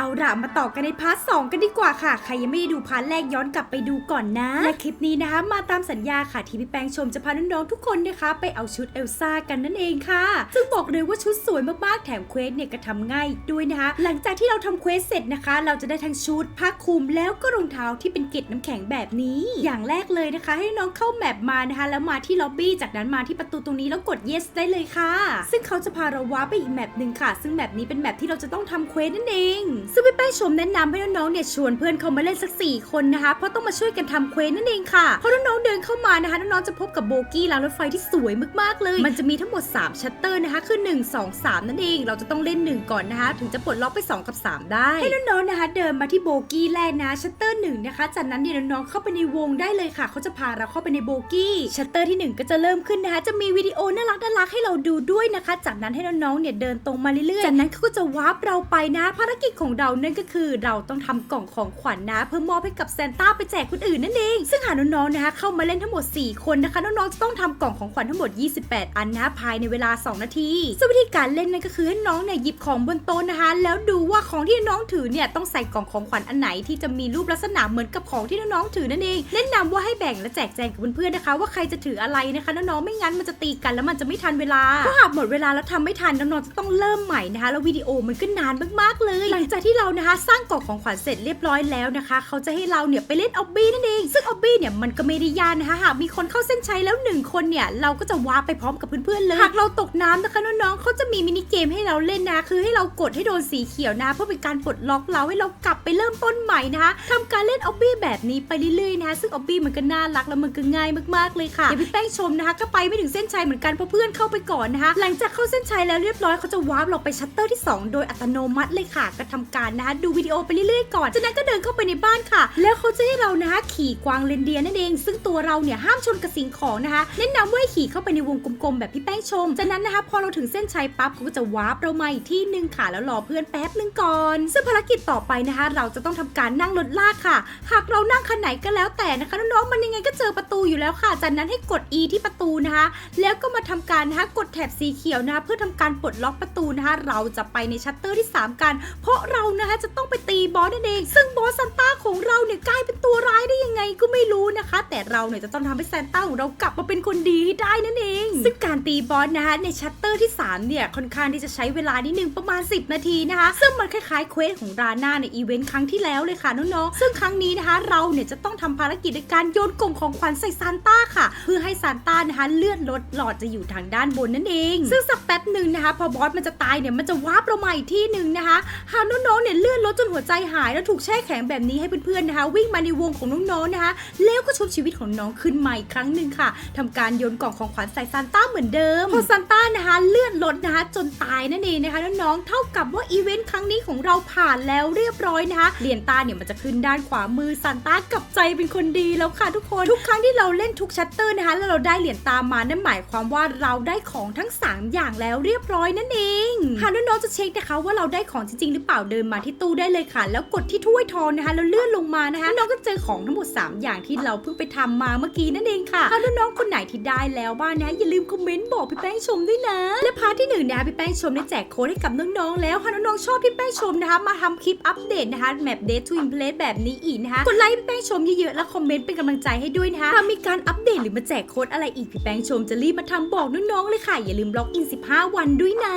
เอาล่ะมาต่อกันในพาร์ทสองกันดีกว่าค่ะ ใครยังไม่ได้ดูพาร์ทแรกย้อนกลับไปดูก่อนนะ และคลิปนี้นะคะมาตามสัญญาค่ะที่พี่แปงชมจะพาน้องๆทุกคนนะคะ ไปเอาชุดเอลซ่ากันนั่นเองค่ะ ซึ่งบอกเลยว่าชุดสวยมากๆแถมเควสเนี่ยก็ทำง่ายด้วยนะคะ หลังจากที่เราทำเควสเสร็จนะคะ เราจะได้ทั้งชุดผ้าคลุมแล้วก็รองเท้าที่เป็นเกล็ดน้ำแข็งแบบนี้ อย่างแรกเลยนะคะ ให้น้องเข้าแมปมานะคะ แล้วมาที่ล็อบบี้จากนั้นมาที่ประตูตรงนี้แล้วกด yes ได้เลยค่ะ ซึ่งเขาจะพาเราว้าไปอีกแมปหนึ่งค่ะ ซึ่งแมปนี้เป็นแมปที่เราจะต้องทำเควสนั่นเองซึ่งพี่แป้งชมแนะนำให้น้องๆเนี่ยชวนเพื่อนเขามาเล่นสักสี่คนนะคะ เพราะต้องมาช่วยกันทำเควสนั่นเองค่ะพอน้องๆเดินเข้ามานะคะน้องๆจะพบกับโบกี้รางรถไฟที่สวยมากๆเลย มันจะมีทั้งหมด 3 ชัตเตอร์นะคะ คือ 1 2 3 นั่นเอง เราจะต้องเล่น 1 ก่อนนะคะ ถึงจะปลดล็อกไป 2 กับ 3 ได้ ให้น้องๆนะคะ เดินมาที่โบกี้แรกนะชัตเตอร์หนึ่งนะคะ จากนั้นเนี่ยน้องๆเข้าไปในวงได้เลยค่ะ เขาจะพาเราเข้าไปในโบกี้ชัตเตอร์ที่หนึ่งก็จะเริ่มขึ้นนะคะ จะมีวิดีโอน่ารักน่ารักให้เราดูด้วยนะคะ จากนั้นให้น้องๆเนี่ยเดินตรงมาเรื่อยๆ จากนั้นเขาก็จะวาร์ปเราไปนะภารกิจของเรานั่นก็คือเราต้องทำกล่องของขวัญนะ เพื่อมอบให้กับแซนต้าไปแจกคนอื่นนั่นเอง ซึ่งหาน้องๆนะคะเข้ามาเล่นทั้งหมด 4 คนนะคะน้องๆจะต้องทำกล่องของขวัญทั้งหมด 28 อันนะภายในเวลา 2 นาทีซึ่งวิธีการเล่นนั่นก็คือให้น้องเนี่ยหยิบของบนโต๊ะนะคะ แล้วดูว่าของที่น้องถือเนี่ยต้องใส่กล่องของขวัญอันไหนที่จะมีรูปลักษณะเหมือนกับของที่น้องๆถือนั่นเองแนะนำว่าให้แบ่งและแจกแจงกับเพื่อนๆนะคะ ว่าใครจะถืออะไรนะคะน้องๆไม่งั้นมันจะตีกันแล้วมันจะไม่ทันเวลาถ้าหากหมดเวลาแล้วทำไม่ทันน้องๆจะต้องเริ่มใหม่นะคะแล้ววิดีโอมันก็นานมากๆเลย หลังจากที่เรานะคะสร้างกล่องของขวัญเสร็จเรียบร้อยแล้วนะคะ เขาจะให้เราเนี่ยไปเล่นออบบี้นั่นเอง ซึ่งออบบี้เนี่ยมันก็ไม่ได้ยากนะคะหากมีคนเข้าเส้นชัยแล้วหนึ่งคนเนี่ยเราก็จะว้าร์ปไปพร้อมกับเพื่อนๆเลยหากเราตกน้ำนะคะน้องๆเขาจะมีมินิเกมให้เราเล่นนะคือให้เรากดให้โดนสีเขียวนะ เพื่อเป็นการปลดล็อกเราให้เรากลับไปเริ่มต้นใหม่นะคะทำการเล่นออบบี้แบบนี้ไปเรื่อยๆนะคะซึ่งออบบี้มันก็น่ารักแล้วมันก็ง่ายมากๆเลยค่ะเดี๋ยวพี่แป้งชมนะคะ ก็ไปไม่ถึงเส้นชัยเหมือนกันเพราะเพื่อนเข้าไปก่อนนะคะหลังจากเข้าเส้นชัยแล้วเรียบร้อยเขาจะวาเราไปชัตเตอร์ที่ 2 โดยอัตโนมัติเลยค่ะก็ทำการนะดูวิดีโอไปเรื่อยๆก่อน จากนั้นก็เดินเข้าไปในบ้านค่ะ แล้วเขาจะให้เรานะขี่กวางเรนเดียร์นั่นเอง ซึ่งตัวเราเนี่ยห้ามชนกับสิ่งของนะคะแนะนำว่าขี่เข้าไปในวงกลมๆแบบพี่แป้งชม จากนั้นนะคะพอเราถึงเส้นชัยปั๊บเขาก็จะวาร์ปเรามาอีกที่หนึ่งค่ะแล้วรอเพื่อนแป๊บหนึงก่อน ซึ่งภารกิจต่อไปนะคะ เราจะต้องทำการนั่งรถลากค่ะ หากเรานั่งคันไหนก็แล้วแต่นะคะน้องๆมันยังไงก็เจอประตูอยู่แล้วค่ะ จากนั้นให้กด E ที่ประตูนะคะ แล้วก็มาทำการนะคะกดแถบสีเขียวนะคะเพื่อทำการปลดล็อกประตูนะคะ เราจะไปในชัตเตอร์ที่ 3 กัน เพราะเรานะคะจะต้องไปตีบอสนั่นเอง ซึ่งบอสซันต้าของเราเนี่ยกลายเป็น ตัวร้ายได้ยังไงก็ไม่รู้นะคะ แต่เราเนี่ยจะต้องทำให้ซานต้าของเรากลับมาเป็นคนดีให้ได้นั่นเอง ซึ่งการตีบอสนะคะในชัตเตอร์ที่ 3 เนี่ย ค่อนข้างที่จะใช้เวลานิดนึงประมาณ 10 นาทีนะคะ ซึ่งมันคล้ายๆเควสของราน่าในอีเวนต์ครั้งที่แล้วเลยค่ะน้องๆซึ่งครั้งนี้นะคะเราเนี่ยจะต้องทำภารกิจในการโยนกล่องของขวัญใส่ซานต้าค่ะ เพื่อให้ซานต้านะคะเลื่อนรถหลอดจะอยู่ทางด้านบนนั่นเอง ซึ่งสักแป๊บหนึ่งนะคะพอบอสมันจะตายเนี่ยมันจะวาร์ปเรามาอีกที่หนึ่งนะคะหากน้องๆเนี่ยเลื่อนรถจนหัวใจหายแล้วถูกแช่แข็งแบบนี้ให้เพื่อนๆนะคะ วิ่งมาในวงของน้องๆนะคะ แล้วก็ชุบชีวิตของน้องขึ้นมาอีกครั้งหนึ่งค่ะทำการโยนกล่องของขวัญใส่ซานต้าเหมือนเดิมพอซานต้านะคะเลื่อนรถนะคะจนตายนั่นเองนะคะน้องๆเท่ากับว่าอีเวนต์ครั้งนี้ของเราผ่านแล้วเรียบร้อยนะคะเหรียญตาเนี่ยมันจะขึ้นด้านขวามือซานต้ากลับใจเป็นคนดีแล้วค่ะทุกคนทุกครั้งที่เราเล่นทุกชัตเตอร์นะคะแล้วเราได้เหรียญตามมานั่นหมายความว่าเราได้ของทั้งสามอย่างแล้วเรียบร้อยนั่นเองหากน้องๆจะเช็คนะคะว่าเราได้ของจริงๆ หรือเปล่าเดินมาที่ตู้ได้เลยค่ะ แล้วกดที่ถ้วยทองนะคะแล้วเลื่อนลงมานะคะน้องก็เจอของทั้งหมด 3 อย่างที่เราเพิ่งไปทำมาเมื่อกี้นั่นเองค่ะถ้าน้องๆคนไหนที่ได้แล้วบ้างนะอย่าลืมคอมเมนต์บอกพี่แป้งชมด้วยนะ และพาร์ทที่หนึ่งนะคะพี่แป้งชมได้แจกโค้ดให้กับน้องๆแล้วหากน้องๆชอบพี่แป้งชมนะคะ มาทำคลิปอัปเดตนะคะแมปเดททวินเพลสแบบนี้อีกนะคะกดไลค์พี่แป้งชมเยอะๆแล้วคอมเมนต์เป็นกำลังใจให้ด้วยนะคะถ้ามีการอัปเดตหรือมาแจกโค้ดอะไรอีกพี่แป้งชมจะรีบมาทำบอกน้องๆเลยค่ะอย่าลืมล็อกอิน 15 วันด้วยนะ